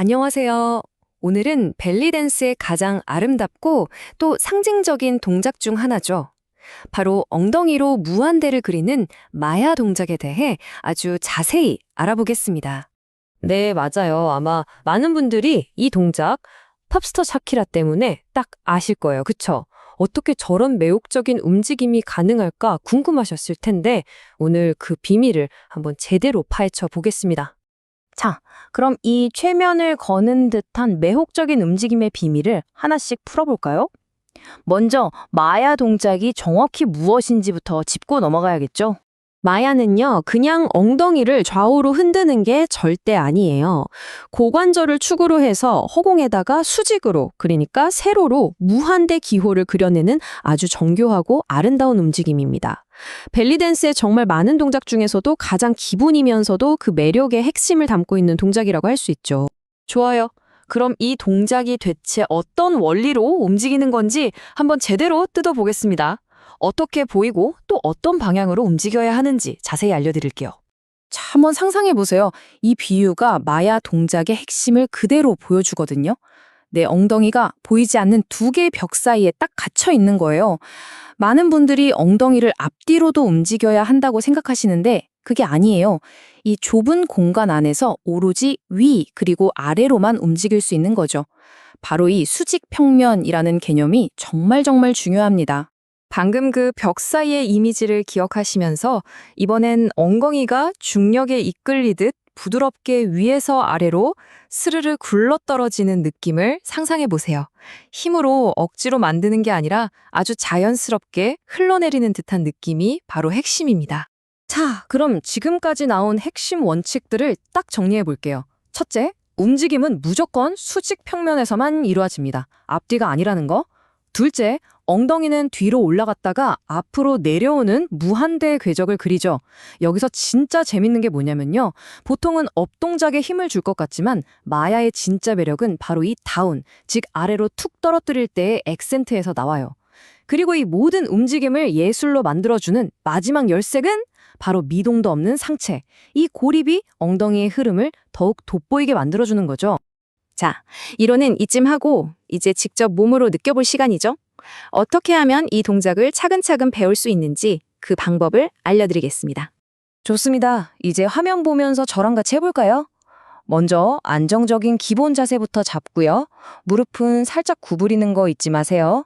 안녕하세요. 오늘은 벨리댄스의 가장 아름답고 또 상징적인 동작 중 하나죠. 바로 엉덩이로 무한대를 그리는 마야 동작에 대해 아주 자세히 알아보겠습니다. 네, 맞아요. 아마 많은 분들이 이 동작 팝스터 샤키라 때문에 딱 아실 거예요. 그쵸? 어떻게 저런 매혹적인 움직임이 가능할까 궁금하셨을 텐데 오늘 그 비밀을 한번 제대로 파헤쳐 보겠습니다. 자, 그럼 이 최면을 거는 듯한 매혹적인 움직임의 비밀을 하나씩 풀어볼까요? 먼저 마야 동작이 정확히 무엇인지부터 짚고 넘어가야겠죠? 마야는요, 그냥 엉덩이를 좌우로 흔드는 게 절대 아니에요. 고관절을 축으로 해서 허공에다가 수직으로, 그러니까 세로로 무한대 기호를 그려내는 아주 정교하고 아름다운 움직임입니다. 벨리댄스의 정말 많은 동작 중에서도 가장 기본이면서도 그 매력의 핵심을 담고 있는 동작이라고 할 수 있죠. 좋아요. 그럼 이 동작이 대체 어떤 원리로 움직이는 건지 한번 제대로 뜯어보겠습니다. 어떻게 보이고 또 어떤 방향으로 움직여야 하는지 자세히 알려드릴게요. 자, 한번 상상해 보세요. 이 비유가 마야 동작의 핵심을 그대로 보여주거든요. 내 엉덩이가 보이지 않는 두 개의 벽 사이에 딱 갇혀 있는 거예요. 많은 분들이 엉덩이를 앞뒤로도 움직여야 한다고 생각하시는데 그게 아니에요. 이 좁은 공간 안에서 오로지 위 그리고 아래로만 움직일 수 있는 거죠. 바로 이 수직 평면이라는 개념이 정말 정말 중요합니다. 방금 그 벽 사이의 이미지를 기억하시면서 이번엔 엉덩이가 중력에 이끌리듯 부드럽게 위에서 아래로 스르르 굴러떨어지는 느낌을 상상해 보세요. 힘으로 억지로 만드는 게 아니라 아주 자연스럽게 흘러내리는 듯한 느낌이 바로 핵심입니다. 자, 그럼 지금까지 나온 핵심 원칙들을 딱 정리해 볼게요. 첫째, 움직임은 무조건 수직 평면에서만 이루어집니다. 앞뒤가 아니라는 거. 둘째, 엉덩이는 뒤로 올라갔다가 앞으로 내려오는 무한대의 궤적을 그리죠. 여기서 진짜 재밌는 게 뭐냐면요. 보통은 업 동작에 힘을 줄 것 같지만 마야의 진짜 매력은 바로 이 다운, 즉 아래로 툭 떨어뜨릴 때의 액센트에서 나와요. 그리고 이 모든 움직임을 예술로 만들어주는 마지막 열색은 바로 미동도 없는 상체. 이 고립이 엉덩이의 흐름을 더욱 돋보이게 만들어주는 거죠. 자, 이론은 이쯤 하고 이제 직접 몸으로 느껴볼 시간이죠. 어떻게 하면 이 동작을 차근차근 배울 수 있는지 그 방법을 알려드리겠습니다. 좋습니다. 이제 화면 보면서 저랑 같이 해볼까요? 먼저 안정적인 기본 자세부터 잡고요. 무릎은 살짝 구부리는 거 잊지 마세요.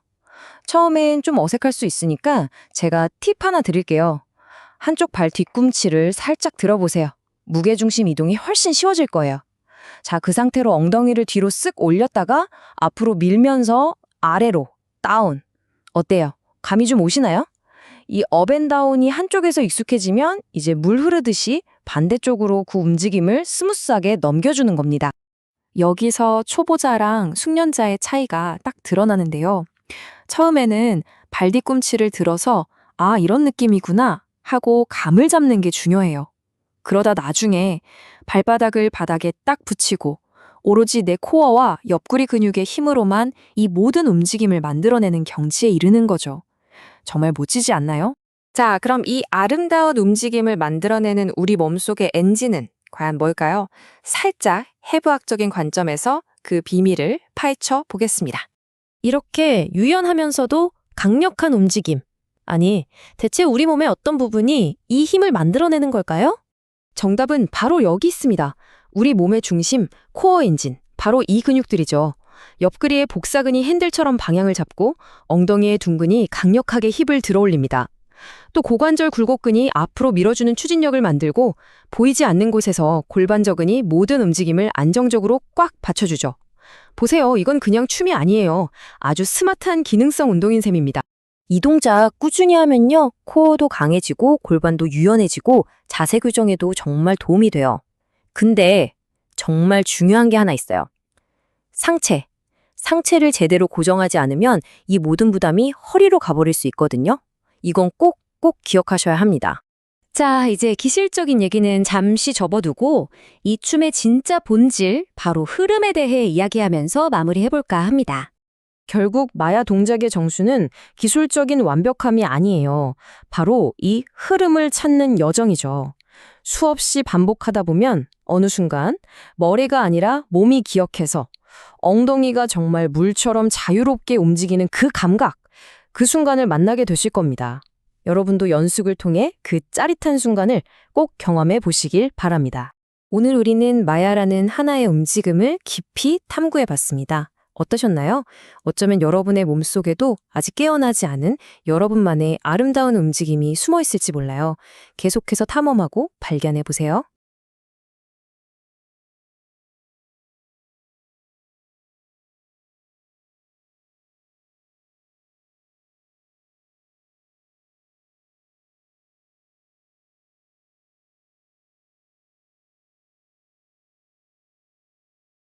처음엔 좀 어색할 수 있으니까 제가 팁 하나 드릴게요. 한쪽 발 뒤꿈치를 살짝 들어보세요. 무게중심 이동이 훨씬 쉬워질 거예요. 자, 그 상태로 엉덩이를 뒤로 쓱 올렸다가 앞으로 밀면서 아래로 다운. 어때요? 감이 좀 오시나요? 이 업앤다운이 한쪽에서 익숙해지면 이제 물 흐르듯이 반대쪽으로 그 움직임을 스무스하게 넘겨주는 겁니다. 여기서 초보자랑 숙련자의 차이가 딱 드러나는데요. 처음에는 발 뒤꿈치를 들어서 아, 이런 느낌이구나 하고 감을 잡는 게 중요해요. 그러다 나중에 발바닥을 바닥에 딱 붙이고 오로지 내 코어와 옆구리 근육의 힘으로만 이 모든 움직임을 만들어내는 경지에 이르는 거죠. 정말 멋지지 않나요? 자, 그럼 이 아름다운 움직임을 만들어내는 우리 몸속의 엔진은 과연 뭘까요? 살짝 해부학적인 관점에서 그 비밀을 파헤쳐 보겠습니다. 이렇게 유연하면서도 강력한 움직임. 아니, 대체 우리 몸의 어떤 부분이 이 힘을 만들어내는 걸까요? 정답은 바로 여기 있습니다. 우리 몸의 중심, 코어 엔진, 바로 이 근육들이죠. 옆구리의 복사근이 핸들처럼 방향을 잡고 엉덩이의 둔근이 강력하게 힙을 들어올립니다. 또 고관절 굴곡근이 앞으로 밀어주는 추진력을 만들고 보이지 않는 곳에서 골반저근이 모든 움직임을 안정적으로 꽉 받쳐주죠. 보세요. 이건 그냥 춤이 아니에요. 아주 스마트한 기능성 운동인 셈입니다. 이 동작 꾸준히 하면요. 코어도 강해지고 골반도 유연해지고 자세 교정에도 정말 도움이 돼요. 근데 정말 중요한 게 하나 있어요. 상체. 상체를 제대로 고정하지 않으면 이 모든 부담이 허리로 가버릴 수 있거든요. 이건 꼭, 꼭 기억하셔야 합니다. 자, 이제 기술적인 얘기는 잠시 접어두고 이 춤의 진짜 본질, 바로 흐름에 대해 이야기하면서 마무리해볼까 합니다. 결국 마야 동작의 정수는 기술적인 완벽함이 아니에요. 바로 이 흐름을 찾는 여정이죠. 수없이 반복하다 보면 어느 순간 머리가 아니라 몸이 기억해서 엉덩이가 정말 물처럼 자유롭게 움직이는 그 감각, 그 순간을 만나게 되실 겁니다. 여러분도 연습을 통해 그 짜릿한 순간을 꼭 경험해 보시길 바랍니다. 오늘 우리는 마야라는 하나의 움직임을 깊이 탐구해 봤습니다. 어떠셨나요? 어쩌면 여러분의 몸속에도 아직 깨어나지 않은 여러분만의 아름다운 움직임이 숨어 있을지 몰라요. 계속해서 탐험하고 발견해 보세요.